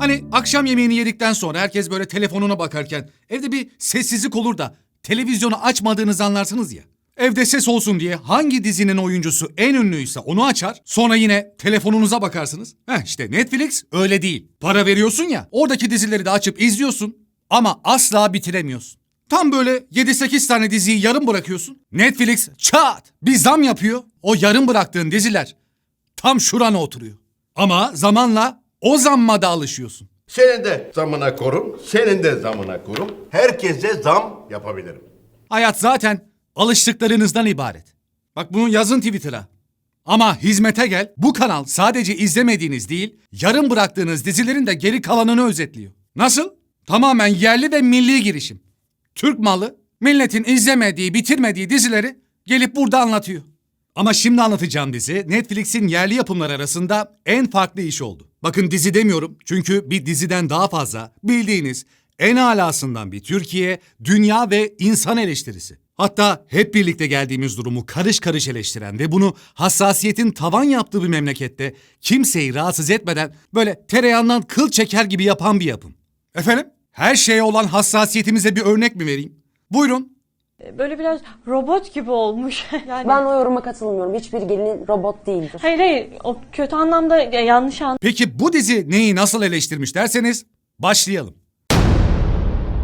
Hani akşam yemeğini yedikten sonra herkes böyle telefonuna bakarken evde bir sessizlik olur da televizyonu açmadığınızı anlarsınız ya. Evde ses olsun diye hangi dizinin oyuncusu en ünlüyse onu açar. Sonra yine telefonunuza bakarsınız. Heh işte Netflix öyle değil. Para veriyorsun ya oradaki dizileri de açıp izliyorsun ama asla bitiremiyorsun. Tam böyle 7-8 tane diziyi yarım bırakıyorsun. Netflix çat bir zam yapıyor. O yarım bıraktığın diziler tam şurana oturuyor. Ama zamanla o zamma da alışıyorsun. Senin de zamına korum, senin de zamına korum. Herkese zam yapabilirim. Hayat zaten alıştıklarınızdan ibaret. Bak bunu yazın Twitter'a. Ama hizmete gel. Bu kanal sadece izlemediğiniz değil, yarım bıraktığınız dizilerin de geri kalanını özetliyor. Nasıl? Tamamen yerli ve milli girişim. Türk malı, milletin izlemediği, bitirmediği dizileri gelip burada anlatıyor. Ama şimdi anlatacağım dizi Netflix'in yerli yapımlar arasında en farklı iş oldu. Bakın dizi demiyorum çünkü bir diziden daha fazla bildiğiniz en alasından bir Türkiye, dünya ve insan eleştirisi. Hatta hep birlikte geldiğimiz durumu karış karış eleştiren ve bunu hassasiyetin tavan yaptığı bir memlekette kimseyi rahatsız etmeden böyle tereyağından kıl çeker gibi yapan bir yapım. Efendim? Her şeye olan hassasiyetimize bir örnek mi vereyim? Buyurun. Böyle biraz robot gibi olmuş. yani Ben o yoruma katılmıyorum. Hiçbir gelin robot değildir. Hayır hayır o kötü anlamda ya- yanlış an. Peki bu dizi neyi nasıl eleştirmiş derseniz başlayalım.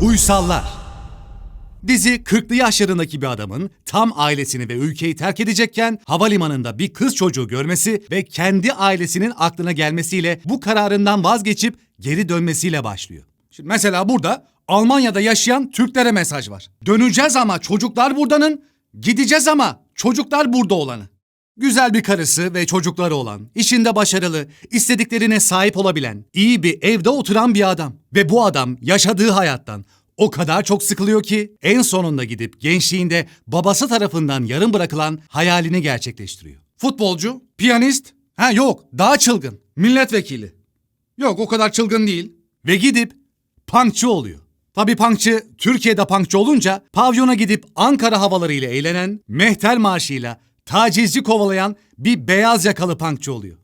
Uysallar. Dizi 40'lı yaşlarındaki bir adamın tam ailesini ve ülkeyi terk edecekken havalimanında bir kız çocuğu görmesi ve kendi ailesinin aklına gelmesiyle bu kararından vazgeçip geri dönmesiyle başlıyor. Şimdi mesela burada Almanya'da yaşayan Türklere mesaj var. Döneceğiz ama çocuklar buradanın, gideceğiz ama çocuklar burada olanı. Güzel bir karısı ve çocukları olan, işinde başarılı, istediklerine sahip olabilen, iyi bir evde oturan bir adam. Ve bu adam yaşadığı hayattan o kadar çok sıkılıyor ki en sonunda gidip gençliğinde babası tarafından yarım bırakılan hayalini gerçekleştiriyor. Futbolcu, piyanist, ha yok daha çılgın, milletvekili. Yok o kadar çılgın değil. Ve gidip punkçı oluyor. Tabi punkçı Türkiye'de punkçı olunca pavyona gidip Ankara havalarıyla eğlenen, mehter marşıyla tacizci kovalayan bir beyaz yakalı punkçı oluyor.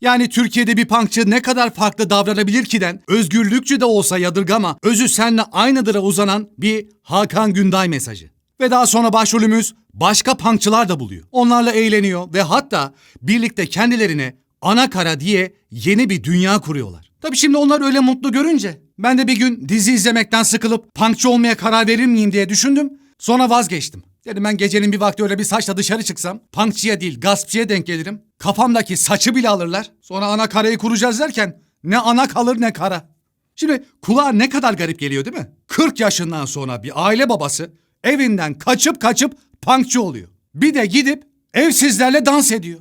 Yani Türkiye'de bir punkçı ne kadar farklı davranabilir kiden özgürlükçü de olsa yadırgama özü senle aynıdıra uzanan bir Hakan Günday mesajı. Ve daha sonra başrolümüz başka punkçılar da buluyor. Onlarla eğleniyor ve hatta birlikte kendilerine ana kara diye yeni bir dünya kuruyorlar. Tabi şimdi onlar öyle mutlu görünce ben de bir gün dizi izlemekten sıkılıp punkçı olmaya karar verir miyim diye düşündüm. Sonra vazgeçtim. Dedim ben gecenin bir vakti öyle bir saçla dışarı çıksam punkçıya değil gaspçıya denk gelirim. Kafamdaki saçı bile alırlar. Sonra ana karayı kuracağız derken ne ana kalır ne kara. Şimdi kulağa ne kadar garip geliyor değil mi? 40 yaşından sonra bir aile babası evinden kaçıp kaçıp punkçı oluyor. Bir de gidip evsizlerle dans ediyor.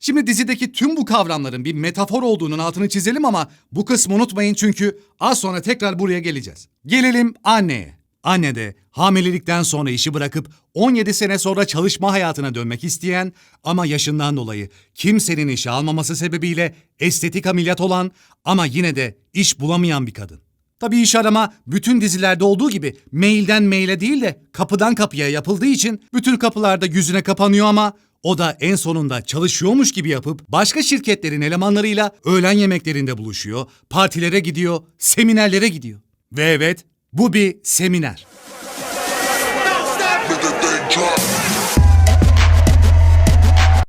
Şimdi dizideki tüm bu kavramların bir metafor olduğunun altını çizelim ama bu kısmı unutmayın çünkü az sonra tekrar buraya geleceğiz. Gelelim anneye. Anne de hamilelikten sonra işi bırakıp 17 sene sonra çalışma hayatına dönmek isteyen ama yaşından dolayı kimsenin işe almaması sebebiyle estetik ameliyat olan ama yine de iş bulamayan bir kadın. Tabii iş arama bütün dizilerde olduğu gibi mailden maile değil de kapıdan kapıya yapıldığı için bütün kapılarda yüzüne kapanıyor ama o da en sonunda çalışıyormuş gibi yapıp başka şirketlerin elemanlarıyla öğlen yemeklerinde buluşuyor, partilere gidiyor, seminerlere gidiyor. Ve evet bu bir seminer.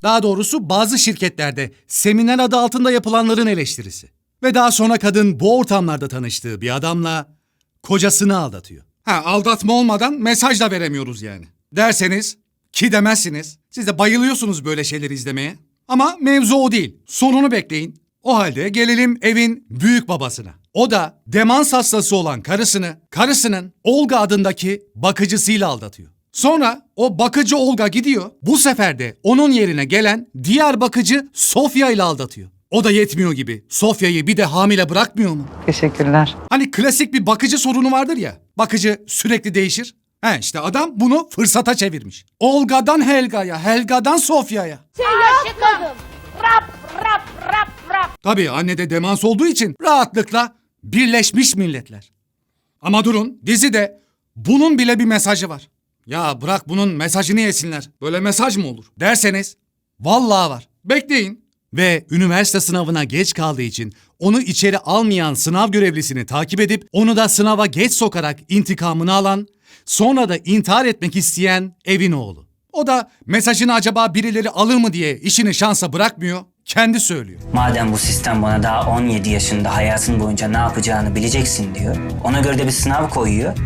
Daha doğrusu bazı şirketlerde seminer adı altında yapılanların eleştirisi. Ve daha sonra kadın bu ortamlarda tanıştığı bir adamla kocasını aldatıyor. Ha aldatma olmadan mesaj da veremiyoruz yani. Derseniz ki demezsiniz. Siz de bayılıyorsunuz böyle şeyleri izlemeye. Ama mevzu o değil. Sonunu bekleyin. O halde gelelim evin büyük babasına. O da demans hastası olan karısını, karısının Olga adındaki bakıcısıyla aldatıyor. Sonra o bakıcı Olga gidiyor. Bu sefer de onun yerine gelen diğer bakıcı Sofya ile aldatıyor. O da yetmiyor gibi. Sofya'yı bir de hamile bırakmıyor mu? Teşekkürler. Hani klasik bir bakıcı sorunu vardır ya. Bakıcı sürekli değişir. He işte adam bunu fırsata çevirmiş. Olga'dan Helga'ya, Helga'dan Sofya'ya. Aşıkım. Rap rap rap rap. Tabii anne de demans olduğu için rahatlıkla Birleşmiş Milletler. Ama durun dizide bunun bile bir mesajı var. Ya bırak bunun mesajını yesinler. Böyle mesaj mı olur? Derseniz vallahi var. Bekleyin. Ve üniversite sınavına geç kaldığı için onu içeri almayan sınav görevlisini takip edip onu da sınava geç sokarak intikamını alan, sonra da intihar etmek isteyen evin oğlu. O da mesajını acaba birileri alır mı diye işini şansa bırakmıyor, kendi söylüyor. Madem bu sistem bana daha 17 yaşında hayatın boyunca ne yapacağını bileceksin diyor. Ona göre de bir sınav koyuyor.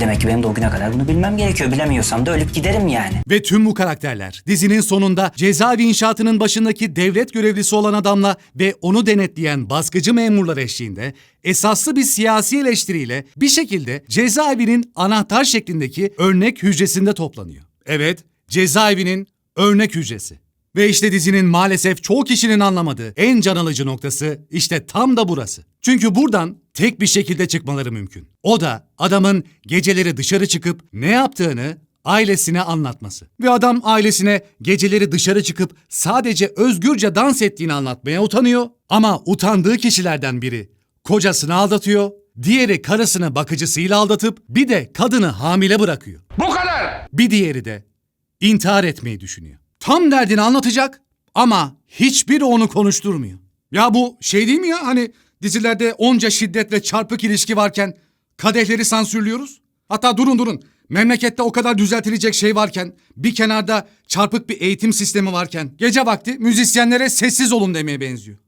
Demek ki benim de o güne kadar bunu bilmem gerekiyor. Bilemiyorsam da ölüp giderim yani. Ve tüm bu karakterler dizinin sonunda cezaevi inşaatının başındaki devlet görevlisi olan adamla ve onu denetleyen baskıcı memurlar eşliğinde esaslı bir siyasi eleştiriyle bir şekilde cezaevinin anahtar şeklindeki örnek hücresinde toplanıyor. Evet, cezaevinin örnek hücresi. Ve işte dizinin maalesef çoğu kişinin anlamadığı en can alıcı noktası işte tam da burası. Çünkü buradan tek bir şekilde çıkmaları mümkün. O da adamın geceleri dışarı çıkıp ne yaptığını ailesine anlatması. Ve adam ailesine geceleri dışarı çıkıp sadece özgürce dans ettiğini anlatmaya utanıyor. Ama utandığı kişilerden biri kocasını aldatıyor, diğeri karısını bakıcısıyla aldatıp bir de kadını hamile bırakıyor. Bu kadar. Bir diğeri de intihar etmeyi düşünüyor. Tam derdini anlatacak ama hiçbiri onu konuşturmuyor. Ya bu şey değil mi ya hani dizilerde onca şiddet ve çarpık ilişki varken kadehleri sansürlüyoruz? Hatta durun durun memlekette o kadar düzeltilecek şey varken bir kenarda çarpık bir eğitim sistemi varken gece vakti müzisyenlere sessiz olun demeye benziyor.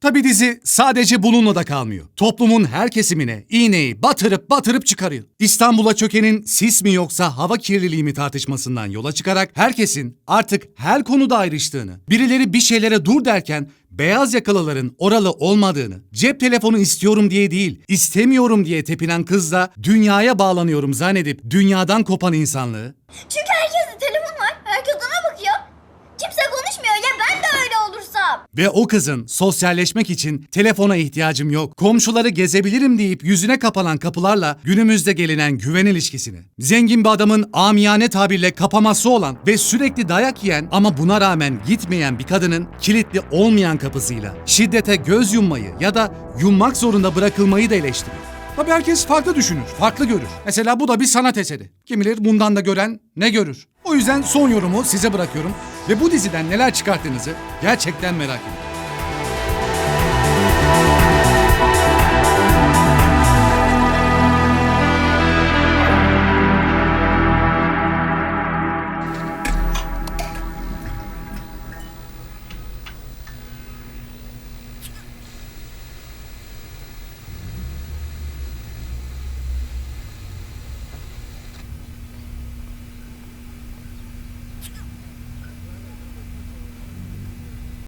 Tabi dizi sadece bununla da kalmıyor. Toplumun her kesimine iğneyi batırıp batırıp çıkarıyor. İstanbul'a çökenin sis mi yoksa hava kirliliği mi tartışmasından yola çıkarak herkesin artık her konuda ayrıştığını, birileri bir şeylere dur derken beyaz yakalıların oralı olmadığını, cep telefonu istiyorum diye değil, istemiyorum diye tepinen kızla dünyaya bağlanıyorum zannedip dünyadan kopan insanlığı, Çünkü herkesin telefon var. Herkes ona bakıyor. Kimse konuşmuyor ya ben de öyle olursam. Ve o kızın sosyalleşmek için telefona ihtiyacım yok, komşuları gezebilirim deyip yüzüne kapanan kapılarla günümüzde gelinen güven ilişkisini, zengin bir adamın amiyane tabirle kapaması olan ve sürekli dayak yiyen ama buna rağmen gitmeyen bir kadının kilitli olmayan kapısıyla şiddete göz yummayı ya da yummak zorunda bırakılmayı da eleştiriyor. Tabii herkes farklı düşünür, farklı görür. Mesela bu da bir sanat eseri. Kimileri bundan da gören ne görür? O yüzden son yorumu size bırakıyorum ve bu diziden neler çıkarttığınızı gerçekten merak ediyorum.